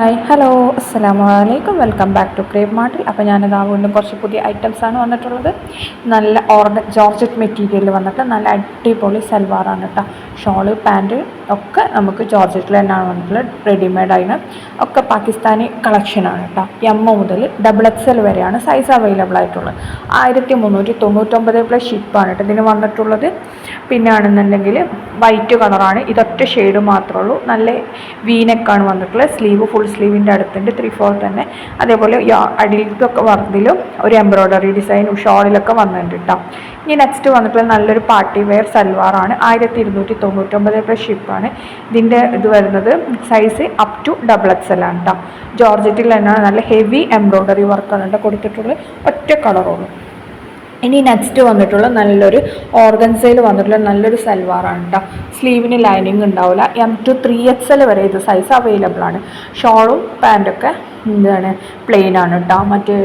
Hi hello അസ്സാം വലൈക്കും welcome back to crepe മാർട്ടിൽ അപ്പോൾ ഞാനിതാ വീണ്ടും കുറച്ച് പുതിയ ഐറ്റംസ് ആണ് വന്നിട്ടുള്ളത്. നല്ല ഓർഡർ ജോർജറ്റ് മെറ്റീരിയൽ വന്നിട്ട് നല്ല അടിപൊളി സൽവാറാണ് കേട്ടോ ഷോൾ പാന്റ് ഒക്കെ നമുക്ക് ജോർജറ്റിൽ തന്നെയാണ് വന്നിട്ടുള്ളത്. റെഡിമെയ്ഡ് ആയിന് ഒക്കെ പാകിസ്ഥാനി കളക്ഷനാണ് കേട്ടോ എം മുതൽ ഡബിൾ എക്സ് എൽ വരെയാണ് സൈസ് അവൈലബിൾ ആയിട്ടുള്ളത്. ആയിരത്തി മുന്നൂറ്റി തൊണ്ണൂറ്റൊമ്പത് പ്ലസ് ഷിപ്പാണ് കേട്ടോ ഇതിന് വന്നിട്ടുള്ളത്. പിന്നെ ആണെന്നുണ്ടെങ്കിൽ വൈറ്റ് കളറാണ് ഇതൊറ്റ ഷെയ്ഡ് മാത്രമേ ഉള്ളൂ. നല്ല വീനൊക്കെയാണ് വന്നിട്ടുള്ളത്. സ്ലീവ് ഫുൾ സ്ലീവിന്റെ അടുത്തുണ്ട് ത്രീ ഫോർ തന്നെ. അതേപോലെ അടിയിലൊക്കെ വർക്കിലും ഒരു എംബ്രോയ്ഡറി ഡിസൈനും ഷോളിലൊക്കെ വന്നിട്ടുണ്ട് കേട്ടോ ഇനി നെക്സ്റ്റ് വന്നിട്ടുള്ള നല്ലൊരു പാർട്ടി വെയർ സൽവാറാണ് ആയിരത്തി ഇരുന്നൂറ്റി തൊണ്ണൂറ്റൊമ്പത് രൂപ ഷിപ്പാണ് ഇതിന്റെ ഇത് വരുന്നത് size up to double X L ആണ് കേട്ടോ ജോർജറ്റിൽ തന്നെയാണ് നല്ല ഹെവി എംബ്രോയ്ഡറി വർക്കാണ് കേട്ടോ കൊടുത്തിട്ടുള്ളത്. ഒറ്റ കളറുള്ളൂ ഇനി നെക്സ്റ്റ് വന്നിട്ടുള്ള നല്ലൊരു ഓർഗൻസയിൽ വന്നിട്ടുള്ള നല്ലൊരു സൽവാറാണ് കേട്ടോ സ്ലീവിന് ലൈനിങ് ഉണ്ടാവില്ല M to three X L വരെ ഇത് സൈസ് അവൈലബിൾ ആണ്. ഷോളും പാന്റൊക്കെ എന്താണ് പ്ലെയിൻ ആണ് കേട്ടോ മറ്റ്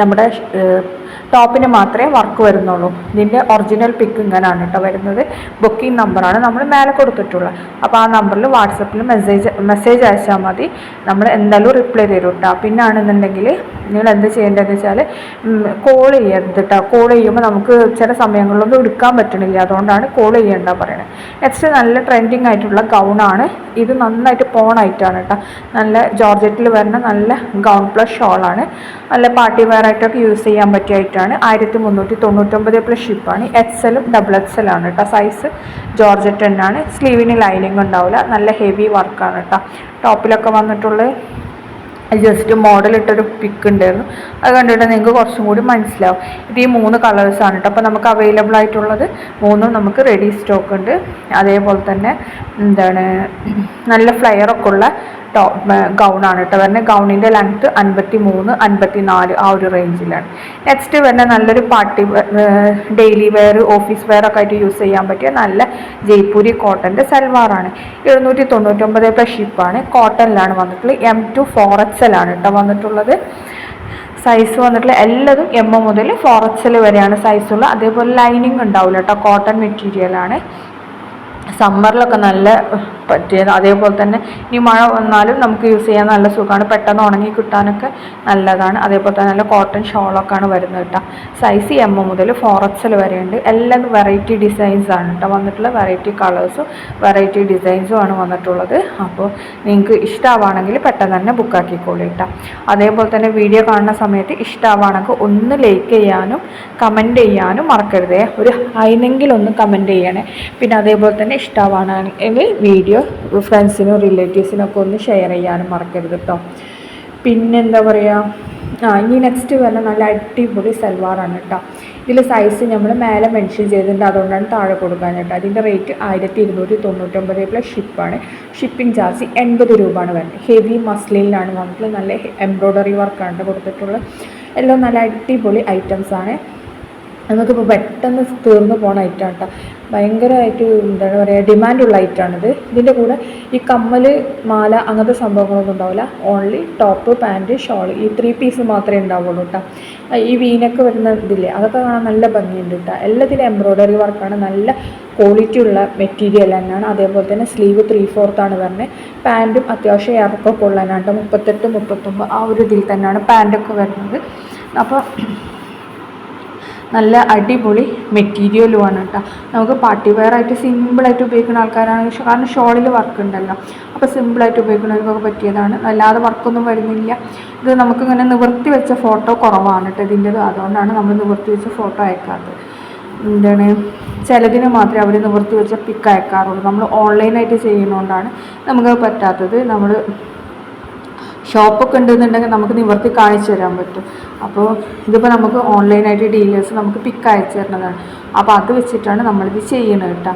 നമ്മുടെ ടോപ്പിന് മാത്രമേ വർക്ക് വരുന്നുള്ളൂ. ഇതിന്റെ ഒറിജിനൽ പിക്ക് ഇങ്ങനെയാണ് കേട്ടോ വരുന്നത്. ബുക്കിംഗ് നമ്പറാണ് നമ്മൾ മേലെ കൊടുത്തിട്ടുള്ളത് അപ്പോൾ ആ നമ്പറിൽ വാട്സപ്പിൽ മെസ്സേജ് മെസ്സേജ് അയച്ചാൽ മതി. നമ്മൾ എന്തായാലും റിപ്ലൈ തരും കേട്ടോ പിന്നെ ആണെന്നുണ്ടെങ്കിൽ നിങ്ങൾ എന്ത് ചെയ്യേണ്ടതെന്ന് വെച്ചാൽ കോൾ ചെയ്യരുത് കേട്ടോ കോൾ ചെയ്യുമ്പോൾ നമുക്ക് ചില സമയങ്ങളിലൊന്നും എടുക്കാൻ പറ്റണില്ല. അതുകൊണ്ടാണ് കോൾ ചെയ്യേണ്ട പറയുന്നത് നെക്സ്റ്റ് നല്ല ട്രെൻഡിങ് ആയിട്ടുള്ള ഗൗണാണ് ഇത് നന്നായിട്ട് പോണായിട്ടാണ് കേട്ടോ നല്ല ജോർജറ്റിൽ വരുന്ന നല്ല ഗൗൺ പ്ലസ് ഷോളാണ് നല്ല പാർട്ടി വെയർ ആയിട്ടൊക്കെ യൂസ് ചെയ്യാൻ പറ്റിയായിട്ടാണ്. ആയിരത്തി മുന്നൂറ്റി തൊണ്ണൂറ്റൊമ്പത് പ്ലസ് ഷിപ്പാണ് എക്സലും ഡബിൾ എക്സലാണ് കേട്ടോ. സൈസ് ജോർജറ്റ് തന്നെയാണ് സ്ലീവിന് ലൈനിങ് ഉണ്ടാവില്ല. നല്ല ഹെവി വർക്കാണ് കേട്ടോ. ടോപ്പിലൊക്കെ വന്നിട്ടുള്ളത് ജസ്റ്റ് മോഡൽ ഇട്ടൊരു പിക്ക് ഉണ്ടായിരുന്നു. അത് കണ്ടിട്ട് നിങ്ങൾക്ക് കുറച്ചും കൂടി മനസ്സിലാവും. ഇത് ഈ മൂന്ന് കളേഴ്സാണ് കേട്ടോ. അപ്പോൾ നമുക്ക് അവൈലബിൾ ആയിട്ടുള്ളത് മൂന്നും നമുക്ക് റെഡി സ്റ്റോക്ക് ഉണ്ട്. അതേപോലെ തന്നെ എന്താണ് നല്ല ഫ്ലെയറൊക്കെ ഉള്ള ടോപ്പ് ഗൗണാണ് കേട്ടോ വരുന്നത്. ഗൗണിന്റെ ലെങ്ത് അൻപത്തി മൂന്ന് അൻപത്തി നാല് ആ ഒരു റേഞ്ചിലാണ് നെക്സ്റ്റ് വരുന്ന നല്ലൊരു party daily wear office wear ഒക്കെ ആയിട്ട് യൂസ് ചെയ്യാൻ പറ്റിയ നല്ല ജയ്പൂരി കോട്ടന്റെ സൽവാറാണ് എഴുന്നൂറ്റി തൊണ്ണൂറ്റൊമ്പത് പ്ലസ് ഷിപ്പാണ് കോട്ടണിലാണ് വന്നിട്ടുള്ളത്. എം ടു ഫോർ എക്സ് എല്ലാണ് കേട്ടോ വന്നിട്ടുള്ളത്. സൈസ് വന്നിട്ടുള്ള എല്ലാതും എം മുതൽ ഫോർ എക്സ് എൽ വരെയാണ് സൈസുള്ള അതേപോലെ ലൈനിങ് ഉണ്ടാവില്ല കേട്ടോ. കോട്ടൺ മെറ്റീരിയലാണ് സമ്മറിലൊക്കെ നല്ല പറ്റിയ അതേപോലെ തന്നെ ഇനി മഴ വന്നാലും നമുക്ക് യൂസ് ചെയ്യാൻ നല്ല സുഖമാണ്. പെട്ടെന്ന് ഉണങ്ങി കിട്ടാനൊക്കെ നല്ലതാണ്. അതേപോലെ തന്നെ നല്ല കോട്ടൺ ഷോളൊക്കെ ആണ് വരുന്നത് കേട്ടോ. സൈസ് എം മുതൽ ഫോർ എക്സൽ വരെയുണ്ട്. എല്ലാം വെറൈറ്റി ഡിസൈൻസ് ആണ് കേട്ടോ. വന്നിട്ടുള്ള വെറൈറ്റി കളേഴ്സും വെറൈറ്റി ഡിസൈൻസും ആണ് വന്നിട്ടുള്ളത്. അപ്പോൾ നിങ്ങൾക്ക് ഇഷ്ടമാവുകയാണെങ്കിൽ പെട്ടെന്ന് തന്നെ ബുക്ക് ആക്കിക്കോളൂ കേട്ടോ. അതേപോലെ തന്നെ വീഡിയോ കാണുന്ന സമയത്ത് ഇഷ്ടമാവുകയാണെങ്കിൽ ഒന്ന് ലൈക്ക് ചെയ്യാനും കമന്റ് ചെയ്യാനും മറക്കരുതേ. ഒരു ഹൈനെങ്കിലും ഒന്ന് കമന്റ് ചെയ്യണേ. പിന്നെ അതേപോലെ തന്നെ ഇഷ്ടമാവുകയാണെങ്കിൽ വീഡിയോ ഫ്രണ്ട്സിനും റിലേറ്റീവ്സിനൊക്കെ ഒന്ന് ഷെയർ ചെയ്യാനും മറക്കരുത് കേട്ടോ പിന്നെന്താ പറയുക ആ ഇനി നെക്സ്റ്റ് വരുന്ന നല്ല അടിപൊളി സൽവാറാണ് കേട്ടോ ഇതിൽ സൈസ് നമ്മൾ മേലെ മെൻഷൻ ചെയ്തിട്ടുണ്ട്. അതുകൊണ്ടാണ് താഴെ കൊടുക്കാൻ കേട്ടോ. അതിന്റെ റേറ്റ് ആയിരത്തി ഇരുന്നൂറ്റി തൊണ്ണൂറ്റൊമ്പത് പ്ലസ് ഷിപ്പാണ് ഷിപ്പിംഗ് ചാർജ് എൺപത് രൂപയാണ് വരുന്നത്. ഹെവി മസ്ലിനിലാണ് വന്നിട്ടുള്ളത് നല്ല എംബ്രോയ്ഡറി വർക്കാണ് കൊടുത്തിട്ടുള്ളത്. എല്ലാം നല്ല അടിപൊളി ഐറ്റംസാണ് നമുക്കിപ്പോൾ പെട്ടെന്ന് തീർന്നു പോകുന്ന ഐറ്റമാണ് കേട്ടോ ഭയങ്കരമായിട്ട് എന്താണ് പറയുക ഡിമാൻഡുള്ള ഐറ്റമാണിത് ഇതിന്റെ കൂടെ ഈ കമ്മൽ മാല അങ്ങനത്തെ സംഭവങ്ങളൊന്നും ഉണ്ടാവില്ല. ഓൺലി ടോപ്പ് പാന്റ് ഷോൾ ഈ ത്രീ പീസ് മാത്രമേ ഉണ്ടാവുള്ളൂ കേട്ടോ ഈ വീനൊക്കെ വരുന്ന ഇതില്ലേ അതൊക്കെ കാണാൻ നല്ല ഭംഗിയുണ്ട് കേട്ടോ എല്ലാത്തിലും എംബ്രോയ്ഡറി വർക്കാണ് നല്ല ക്വാളിറ്റി ഉള്ള മെറ്റീരിയൽ തന്നെയാണ്. അതേപോലെ തന്നെ സ്ലീവ് ത്രീ ഫോർത്താണ് വരുന്നത് പാന്റും അത്യാവശ്യം ഇറക്കമൊക്കെ കേട്ടോ മുപ്പത്തെട്ട് മുപ്പത്തൊമ്പത് ആ ഒരു ഇതിൽ തന്നെയാണ് പാന്റൊക്കെ വരുന്നത്. അപ്പോൾ നല്ല അടിപൊളി മെറ്റീരിയലുമാണ് കേട്ടോ നമുക്ക് പാർട്ടി വെയർ ആയിട്ട് സിമ്പിളായിട്ട് ഉപയോഗിക്കുന്ന ആൾക്കാരാണ് കാരണം ഷോളിൽ വർക്ക് ഉണ്ടല്ലോ. അപ്പോൾ സിമ്പിളായിട്ട് ഉപയോഗിക്കുന്നവർക്കൊക്കെ പറ്റിയതാണ്. അല്ലാതെ വർക്കൊന്നും വരുന്നില്ല. ഇത് നമുക്കിങ്ങനെ നിവർത്തി വെച്ച ഫോട്ടോ കുറവാണ് കേട്ടോ ഇതിന്റെത്. അതുകൊണ്ടാണ് നമ്മൾ നിവർത്തി വെച്ച ഫോട്ടോ അയക്കാത്തത്. എന്താണ്? ചിലതിന് മാത്രമേ അവർ നിവർത്തി വെച്ച പിക്ക് അയക്കാറുള്ളൂ. നമ്മൾ ഓൺലൈനായിട്ട് ചെയ്യുന്നതുകൊണ്ടാണ് നമുക്കത് പറ്റാത്തത്. നമ്മൾ ഷോപ്പൊക്കെ ഉണ്ടെന്നുണ്ടെങ്കിൽ നമുക്ക് നിവർത്തി കാണിച്ചു തരാൻ പറ്റും. അപ്പോൾ ഇതിപ്പോൾ നമുക്ക് ഓൺലൈനായിട്ട് ഡീലേഴ്സ് നമുക്ക് പിക്ക് അയച്ചു തരുന്നതാണ്. അപ്പോൾ അത് വെച്ചിട്ടാണ് നമ്മളിത് ചെയ്യുന്നത് കേട്ടോ.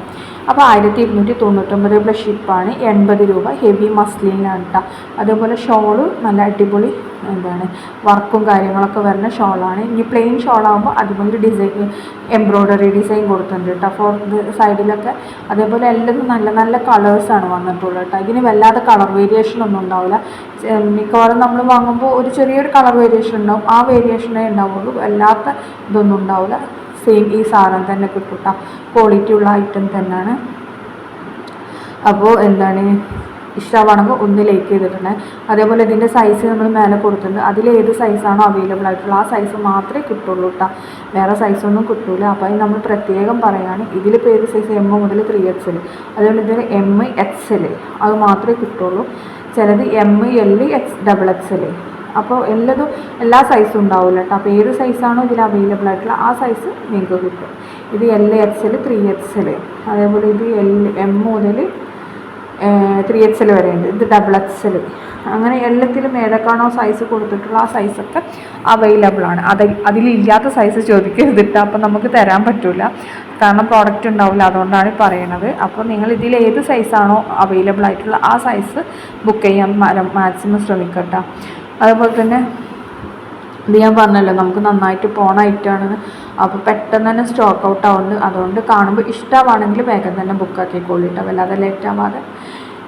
അപ്പോൾ ആയിരത്തി ഇരുന്നൂറ്റി തൊണ്ണൂറ്റൊമ്പത് പ്ലസ് ഷിപ്പാണ് എൺപത് രൂപ ഹെവി മസ്ലിനാണ് കേട്ടോ അതേപോലെ ഷോൾ നല്ല അടിപൊളി എന്താണ് വർക്കും കാര്യങ്ങളൊക്കെ വരുന്ന ഷോളാണ്. ഇനി പ്ലെയിൻ ഷോളാകുമ്പോൾ അതുപോലെ ഡിസൈൻ എംബ്രോയ്ഡറി ഡിസൈൻ കൊടുത്തിട്ടുണ്ട് കേട്ടോ ഫോർ സൈഡിലൊക്കെ അതേപോലെ എല്ലാം നല്ല നല്ല കളേഴ്സാണ് വന്നിട്ടുള്ളത് കേട്ടോ ഇതിന് വല്ലാതെ കളർ വേരിയേഷൻ ഒന്നും ഉണ്ടാവില്ല. മിക്കവാറും നമ്മൾ വാങ്ങുമ്പോൾ ഒരു ചെറിയൊരു കളർ വേരിയേഷൻ ഉണ്ടാവും. ആ വേരിയേഷനേ ഉണ്ടാവുള്ളൂ. അല്ലാത്ത ഇതൊന്നും ഉണ്ടാവില്ല. സെയിം ഈ സാധനം തന്നെ കിട്ടും ക്വാളിറ്റി ഉള്ള ഐറ്റം തന്നെയാണ്. അപ്പോൾ എന്താണ്? ഇഷ്ടമാണെങ്കിൽ ഒന്ന് ലൈക്ക് ചെയ്തിട്ടുണ്ടേ അതേപോലെ ഇതിന്റെ സൈസ് നമ്മൾ മേലെ കൊടുത്തിട്ടുണ്ട്. അതിൽ ഏത് സൈസാണോ അവൈലബിൾ ആയിട്ടുള്ള ആ സൈസ് മാത്രമേ കിട്ടുള്ളൂ കേട്ടോ വേറെ സൈസൊന്നും കിട്ടൂല. അപ്പോൾ അത് നമ്മൾ പ്രത്യേകം പറയുകയാണ് ഇതിലിപ്പോൾ ഏത് സൈസ് എം മുതൽ ത്രീ എക്സ് എൽ അതുപോലെ ഇതിൽ എം എക്സ് എൽ അത് മാത്രമേ കിട്ടുള്ളൂ. ചിലത് M L X double X L അപ്പോൾ എല്ലതും എല്ലാ സൈസും ഉണ്ടാവില്ല കേട്ടോ. അപ്പോൾ ഏത് സൈസാണോ ഇതിൽ അവൈലബിൾ ആയിട്ടുള്ള ആ സൈസ് നിങ്ങൾക്ക് കിട്ടും. ഇത് L X L three X L അതേപോലെ ഇത് എൽ എം മുതൽ ത്രീ എക്സ് എൽ വരെ ഉണ്ട്. ഇത് ഡബിൾ എക്സ് എൽ അങ്ങനെ എല്ലാത്തിലും ഏതൊക്കെയാണോ സൈസ് കൊടുത്തിട്ടുള്ള ആ സൈസൊക്കെ അവൈലബിൾ ആണ്. അത് അതിലില്ലാത്ത സൈസ് ചോദിക്കരുതിട്ട് അപ്പോൾ നമുക്ക് തരാൻ പറ്റില്ല കാരണം പ്രോഡക്റ്റ് ഉണ്ടാവില്ല അതുകൊണ്ടാണ് പറയണത്. അപ്പോൾ നിങ്ങൾ ഇതിൽ ഏത് സൈസാണോ അവൈലബിൾ ആയിട്ടുള്ള ആ സൈസ് ബുക്ക് ചെയ്യാൻ മാക്സിമം ശ്രമിക്കട്ടോ. അതുപോലെ തന്നെ ഇത് ഞാൻ പറഞ്ഞല്ലോ നമുക്ക് നന്നായിട്ട് പോണ ഐറ്റമാണെന്ന് അപ്പോൾ പെട്ടെന്ന് തന്നെ സ്റ്റോക്ക് ഔട്ട് ആവുന്നുണ്ട്. അതുകൊണ്ട് കാണുമ്പോൾ ഇഷ്ടമാണെങ്കിൽ വേഗം തന്നെ ബുക്ക് ആക്കിക്കോളിട്ടോ. വല്ലാതെ ലേറ്റ് ആവാതെ.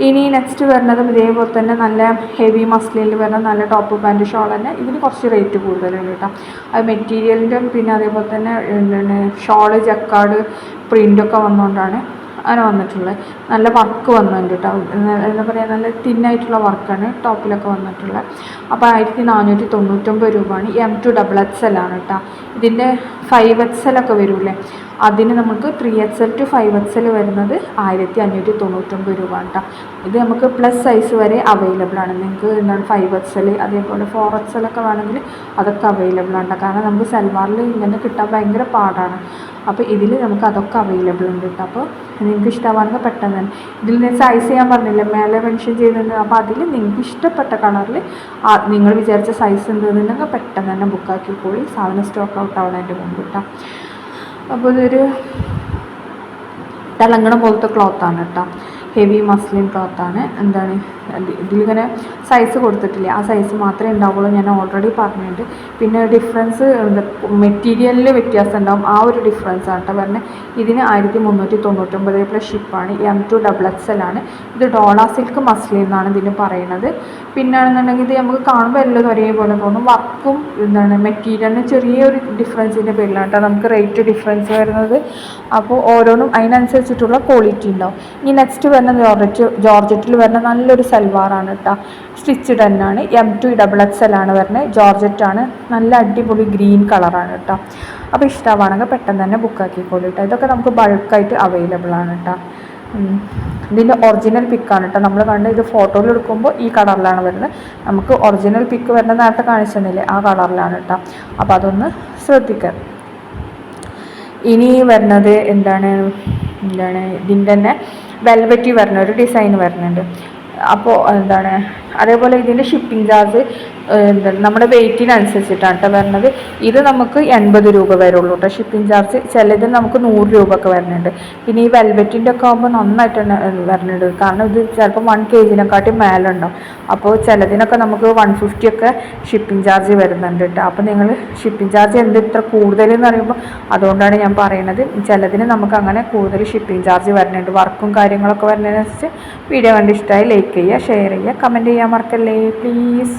ഇനി നെക്സ്റ്റ് വരുന്നതും ഇതേപോലെ തന്നെ നല്ല ഹെവി മസ്ലിനിൽ വരുന്ന നല്ല ടോപ്പ് പാന്റ് ഷോൾ തന്നെ ഇതിന് കുറച്ച് റേറ്റ് കൂടുതലാണ് കേട്ടോ. അത് മെറ്റീരിയലിന്റെ പിന്നെ അതേപോലെ തന്നെ ഷോൾ ജക്കാട് പ്രിന്റൊക്കെ വന്നുകൊണ്ടാണ് അങ്ങനെ വന്നിട്ടുള്ളത് നല്ല വർക്ക് വന്നിട്ടുണ്ട് കേട്ടോ എന്താ പറയുക നല്ല തിന്നായിട്ടുള്ള വർക്കാണ് ടോപ്പിലൊക്കെ വന്നിട്ടുള്ളത് അപ്പോൾ ആയിരത്തി നാനൂറ്റി തൊണ്ണൂറ്റൊമ്പത് രൂപയാണ് M to double X L ആണ് കേട്ടോ ഇതിന്റെ ഫൈവ് എക്സ് എൽ ഒക്കെ വരൂലേ അതിന് നമുക്ക് three X L to five X L വരുന്നത് ആയിരത്തി അഞ്ഞൂറ്റി തൊണ്ണൂറ്റൊമ്പത് രൂപ കേട്ടോ ഇത് നമുക്ക് പ്ലസ് സൈസ് വരെ അവൈലബിൾ ആണ്. നിങ്ങൾക്ക് എന്താണ് ഫൈവ് എക്സ് എൽ അതേപോലെ ഫോർ എക്സ് എൽ ഒക്കെ വേണമെങ്കിൽ അതൊക്കെ അവൈലബിൾ ആണ് കാരണം നമുക്ക് സൽവാറിൽ ഇങ്ങനെ കിട്ടാൻ ഭയങ്കര പാടാണ്. അപ്പോൾ ഇതിൽ നമുക്ക് അതൊക്കെ അവൈലബിൾ ഉണ്ട് കേട്ടോ അപ്പോൾ നിങ്ങൾക്ക് ഇഷ്ടമാണെങ്കിൽ പെട്ടെന്ന് തന്നെ. ഇതിൽ നിന്ന് സൈസ് ഞാൻ പറഞ്ഞില്ല? മേലെ മെൻഷൻ ചെയ്തിട്ടുണ്ട് അപ്പോൾ അതിൽ നിങ്ങൾക്ക് ഇഷ്ടപ്പെട്ട കളറിൽ നിങ്ങൾ വിചാരിച്ച സൈസ് ഉണ്ടെന്നുണ്ടെങ്കിൽ പെട്ടെന്ന് തന്നെ ബുക്കാക്കി പോയി. സാധനം സ്റ്റോക്ക് ഔട്ട് ആവണതിന്റെ മുമ്പ് കേട്ടോ അപ്പോൾ ഇതൊരു തിളങ്ങണ പോലത്തെ ക്ലോത്താണ് കേട്ടോ. ഹെവി മസ്ലിൻ ക്ലോത്താണ് എന്താണ്? ഇതിലിങ്ങനെ സൈസ് കൊടുത്തിട്ടില്ല. ആ സൈസ് മാത്രമേ ഉണ്ടാവുള്ളൂ ഞാൻ ഓൾറെഡി പറഞ്ഞിട്ടുണ്ട്. പിന്നെ ഡിഫറൻസ് മെറ്റീരിയലിൽ വ്യത്യാസം ഉണ്ടാവും. ആ ഒരു ഡിഫറൻസ് ആണ് കേട്ടോ പറഞ്ഞത് ഇതിന് ആയിരത്തി മുന്നൂറ്റി തൊണ്ണൂറ്റൊമ്പത് plus ഷിപ്പാണ് M to double X L ആണ്. ഇത് ഡോള സിൽക്ക് മസ്ലിൻ എന്നാണ് ഇതിന് പറയുന്നത് പിന്നാണെന്നുണ്ടെങ്കിൽ ഇത് നമുക്ക് കാണുമ്പോൾ എല്ലാം ഒരേപോലെ തോന്നും. വർക്കും എന്താണ് മെറ്റീരിയലിന് ചെറിയൊരു ഡിഫറൻസിന്റെ പേരിലാണ് കേട്ടോ നമുക്ക് റേറ്റ് ഡിഫറൻസ് വരുന്നത്. അപ്പോൾ ഓരോന്നും അതിനനുസരിച്ചിട്ടുള്ള ക്വാളിറ്റി ഉണ്ടാവും. ഇനി നെക്സ്റ്റ് വരുന്ന ജോർജറ്റ് ജോർജറ്റിൽ വരുന്ന നല്ലൊരു സൽവാറാണ് കേട്ടോ സ്റ്റിച്ച് തന്നെയാണ്. M to double X L ആണ് വരുന്നത് ജോർജറ്റാണ്. നല്ല അടിപൊളി ഗ്രീൻ കളറാണ് കേട്ടോ അപ്പോൾ ഇഷ്ടമാണെങ്കിൽ പെട്ടെന്ന് തന്നെ ബുക്ക് ആക്കിക്കോളൂ കേട്ടോ ഇതൊക്കെ നമുക്ക് ബൾക്കായിട്ട് അവൈലബിൾ ആണ് കേട്ടോ ഇതിന്റെ ഒറിജിനൽ പിക്കാണ് കേട്ടോ നമ്മൾ കണ്ട് ഇത് ഫോട്ടോയിൽ എടുക്കുമ്പോൾ ഈ കളറിലാണ് വരുന്നത് നമുക്ക് ഒറിജിനൽ പിക്ക് വരുന്ന നേരത്തെ കാണിച്ചു തന്നില്ലേ ആ കളറിലാണ് കേട്ടോ അപ്പോൾ അതൊന്ന് ശ്രദ്ധിക്കുക ഇനി വരുന്നത് എന്താണ്? എന്താണ്? ഇതിന്റെ തന്നെ വെൽവെറ്റി വരുന്ന ഒരു ഡിസൈൻ വരുന്നുണ്ട്. അപ്പോൾ എന്താണ്? അതേപോലെ ഇതിന്റെ ഷിപ്പിംഗ് ചാർജ് എന്താണ് നമ്മുടെ വെയിറ്റിനനുസരിച്ചിട്ടാണ് കേട്ടോ വരുന്നത് ഇത് നമുക്ക് എൺപത് രൂപ വരുള്ളൂ കേട്ടോ ഷിപ്പിംഗ് ചാർജ് ചിലത് നമുക്ക് നൂറ് രൂപ ഒക്കെ വരുന്നുണ്ട് പിന്നെ ഈ വെൽവെറ്റിന്റെ ഒക്കെ ആകുമ്പോൾ നന്നായിട്ട് തന്നെ വരുന്നുണ്ട് കാരണം ഇത് ചിലപ്പോൾ വൺ കെ ജിനെക്കാട്ടി മേലെ ഉണ്ടാവും. അപ്പോൾ ചിലതിനൊക്കെ നമുക്ക് വൺ ഫിഫ്റ്റി ഒക്കെ ഷിപ്പിംഗ് ചാർജ് വരുന്നുണ്ട് കേട്ടോ അപ്പോൾ നിങ്ങൾ ഷിപ്പിംഗ് ചാർജ് എന്ത് ഇത്ര കൂടുതലെന്ന് പറയുമ്പോൾ അതുകൊണ്ടാണ് ഞാൻ പറയുന്നത് ചിലതിന് നമുക്ക് അങ്ങനെ കൂടുതൽ ഷിപ്പിംഗ് ചാർജ് വരുന്നുണ്ട് വർക്കും കാര്യങ്ങളൊക്കെ വരുന്നതിനനുസരിച്ച് വീഡിയോ കണ്ട് ഇഷ്ടമായി ലൈക്ക് ചെയ്യുക ഷെയർ ചെയ്യുക കമന്റ് ചെയ്യാൻ മറക്കല്ലേ പ്ലീസ്